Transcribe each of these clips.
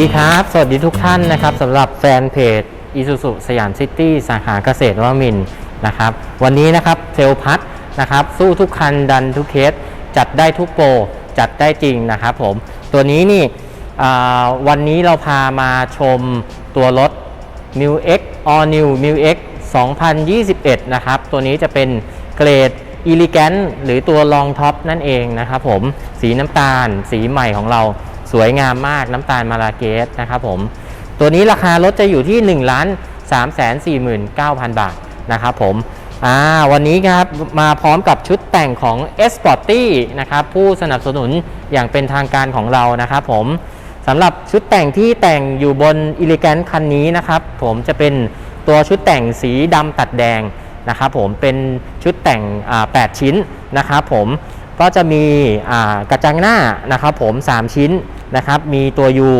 ดีครับ สวัสดีทุกท่านนะครับสำหรับแฟนเพจ Isuzu สยามซิตี้สาขาเกษตรวมินนะครับ วันนี้นะครับเซลพัทนะครับ สู้ทุกคันดันทุกเคส จัดได้ทุกโปร จัดได้จริงนะครับผม ตัวนี้นี่วันนี้เราพามาชมตัวรถ m u X All New m u X 2021 นะครับ ตัวนี้จะเป็นเกรด Elegant หรือตัว Long Top นั่นเองนะครับผม สีน้ำตาล สีใหม่ของเรา สวยงามมากน้ำตาลมาลาเกสนะครับผม ตัวนี้ราคารถจะอยู่ที่1ล้าน3 4 9 0 0 0 บาทนะครับผมอ่าวันนี้ครับมาพร้อมกับชุดแต่งของ s p o r t y นะครับผู้สนับสนุนอย่างเป็นทางการของเรานะครับผมสำหรับชุดแต่งที่แต่งอยู่บน e l e g a n t คันนี้นะครับผมจะเป็นตัวชุดแต่งสีดำตัดแดงนะครับผมเป็นชุดแต่ง 8 ชิ้นนะครับผมก็จะมีกระจังหน้านะครับผม 3 ชิ้น นะครับ มีตัว U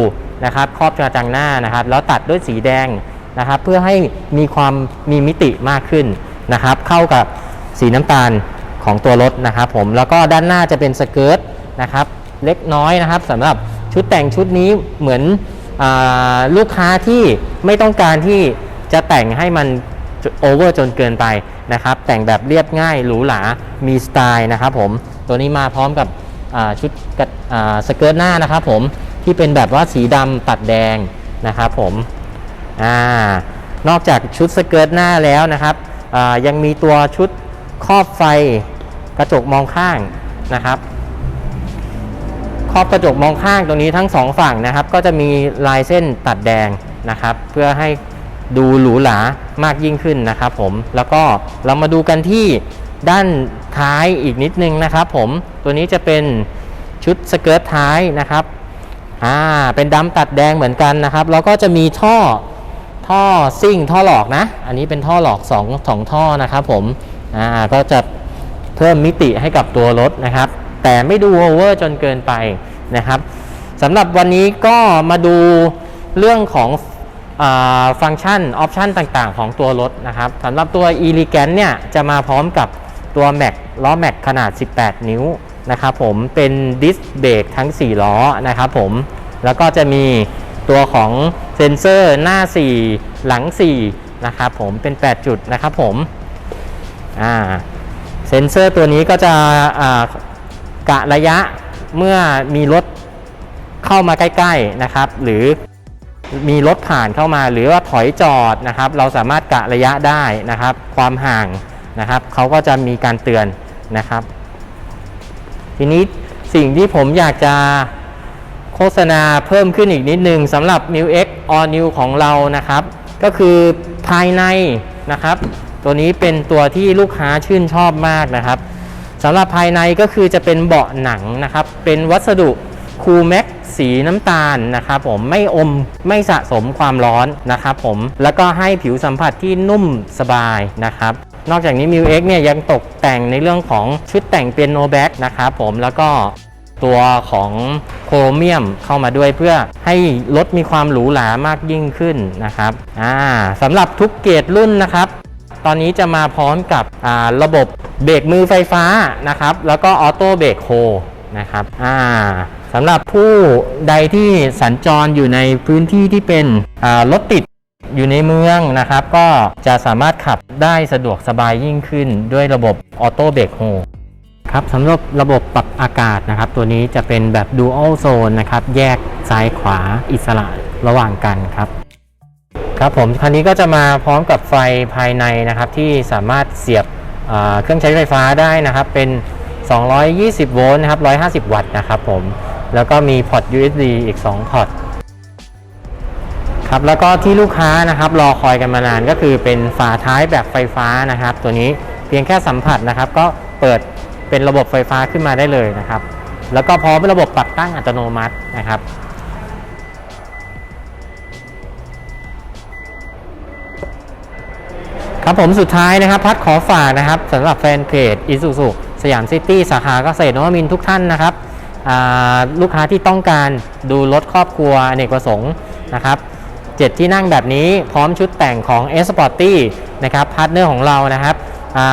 นะครับครอบกระจังหน้านะครับ แล้วตัดด้วยสีแดงนะครับ เพื่อให้มีความมีมิติมากขึ้นนะครับ เข้ากับสีน้ำตาลของตัวรถนะครับ ผมแล้วก็ด้านหน้าจะเป็นสเกิร์ตนะครับ เล็กน้อยนะครับสำหรับชุดแต่งชุดนี้เหมือนอลูกค้าที่ไม่ต้องการที่จะแต่งให้มันโอเวอร์จนเกินไปนะครับ แต่งแบบเรียบง่ายหรูหรามีสไตล์นะครับผมตัวนี้มาพร้อมกับ ชุดสเกิร์ตหน้านะครับผมที่เป็นแบบว่าสีดำตัดแดงนะครับผมอนอกจากชุดสเกิร์ตหน้าแล้วนะครับยังมีตัวชุดครอบไฟกระจกมองข้างนะครับครอบกระจกมองข้างตรงนี้ทั้งสองฝั่งนะครับ ก็จะมีลายเส้นตัดแดงนะครับ เพื่อให้ดูหรูหรามากยิ่งขึ้นนะครับผมแล้วก็เรามาดูกันที่ ด้านท้ายอีกนิดนึงนะครับผมตัวนี้จะเป็นชุดสเกิร์ตท้ายนะครับอ่าเป็นดำตัดแดงเหมือนกันนะครับ แล้วก็จะมีท่อท่อซิ่งท่อหลอกนะ อันนี้เป็นท่อหลอก2องสองท่อนะครับผมอ่าก็จะเพิ่มมิติให้กับตัวรถนะครับ แต่ไม่ดูโอเวอร์จนเกินไปนะครับสำหรับวันนี้ก็มาดูเรื่องของอาฟังก์ชัน ออปชันต่างๆ ของตัวรถนะครับสำหรับตัว e l e g a n t เนี่ยจะมาพร้อมกับ ตัวแม็กล้อแม็กขนาด 18 นิ้วนะครับผมเป็นดิสเบรกทั้ง 4 ล้อนะครับผมแล้วก็จะมีตัวของเซ็นเซอร์หน้า 4 หลัง 4 นะครับผมเป็น 8 จุดนะครับผมอ่าเซ็นเซอร์ตัวนี้ก็จะอ่ากะระยะเมื่อมีรถเข้ามาใกล้ๆนะครับ หรือมีรถผ่านเข้ามาหรือว่าถอยจอดนะครับ เราสามารถกะระยะได้นะครับ ความห่าง นะครับเขาก็จะมีการเตือนนะครับ ทีนี้สิ่งที่ผมอยากจะโฆษณาเพิ่มขึ้นอีกนิดนึงสำหรับ m i X All New ของเรานะครับ ก็คือภายในนะครับ ตัวนี้เป็นตัวที่ลูกค้าชื่นชอบมากนะครับสำหรับภายในก็คือจะเป็นเบาะหนังนะครับ เป็นวัสดุคูแม็กสีน้ำตาลนะครับผมไม่อมไม่สะสมความร้อนนะครับผมแล้วก็ให้ผิวสัมผัสที่นุ่มสบายนะครับ นอกจากนี้ m ิ X เนี่ยยังตกแต่งในเรื่องของชุดแต่งเป็นโนแบ็กนะครับผมแล้วก็ตัวของโครเมียมเข้ามาด้วยเพื่อให้รถมีความหรูหรามากยิ่งขึ้นนะครับอ่าสำหรับทุกเกรดรุ่นนะครับ ตอนนี้จะมาพร้อมกับอ่าระบบเบรกมือไฟฟ้านะครับ แล้วก็ออโต้เบรกโฮนะครับอ่าสำหรับผู้ใดที่สัญจรอยู่ในพื้นที่ที่เป็นรถติด อยู่ในเมืองนะครับ ก็จะสามารถขับได้สะดวกสบายยิ่งขึ้นด้วยระบบออโต้เบรกโฮครับสำหรับระบบปรับอากาศนะครับ ตัวนี้จะเป็นแบบ Dual Zone นะครับ แยกซ้ายขวาอิสระระหว่างกันครับ ครับผมคันนี้ก็จะมาพร้อมกับไฟภายในนะครับ ที่สามารถเสียบเครื่องใช้ไฟฟ้าได้นะครับ เป็น 220 โวลต์นะครับ 150 วัตต์นะครับผม แล้วก็มีพอร์ต USB อีก 2 พอร์ต ครับแล้วก็ที่ลูกค้านะครับรอคอยกันมานานก็คือเป็นฝาท้ายแบบไฟฟ้านะครับ ตัวนี้เพียงแค่สัมผัสนะครับ ก็เปิดเป็นระบบไฟฟ้าขึ้นมาได้เลยนะครับ แล้วก็พร้อมเป็นระบบปรับตั้งอัตโนมัตินะครับครับผมสุดท้ายนะครับ พัดขอฝากนะครับสำหรับแฟนเพจอิสุสุสยามซิตี้สาขาเกษตรนวมินทุกท่านนะครับลูกค้าที่ต้องการดูรถครอบครัวอเนกประสงค์นะครับ เจ็ดที่นั่งแบบนี้พร้อมชุดแต่งของ s p o r t y นะครับพาร์ทเนอร์ของเรานะครับ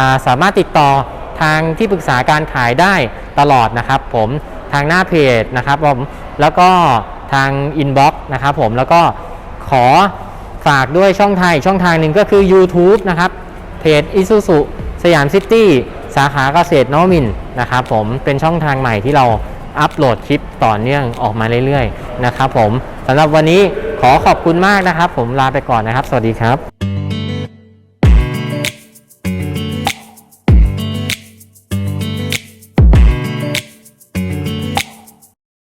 าสามารถติดต่อทางที่ปรึกษาการขายได้ตลอดนะครับผมทางหน้าเพจนะครับผมแล้วก็ทางอินบ็อกซ์นะครับผมแล้วก็ขอฝากด้วยช่องทางอีกช่องทางหนึ่งก็คือ YouTube นะครับเพจ Isuzu สยามซิตี้สาขาเกษตรนวมินนะครับผมเป็นช่องทางใหม่ที่เราอัปโหลดคลิปต่อเนื่องออกมาเรื่อยๆนะครับผมสำหรับวันนี้ ขอขอบคุณมากนะครับ ผมลาไปก่อนนะครับ สวัสดีครับ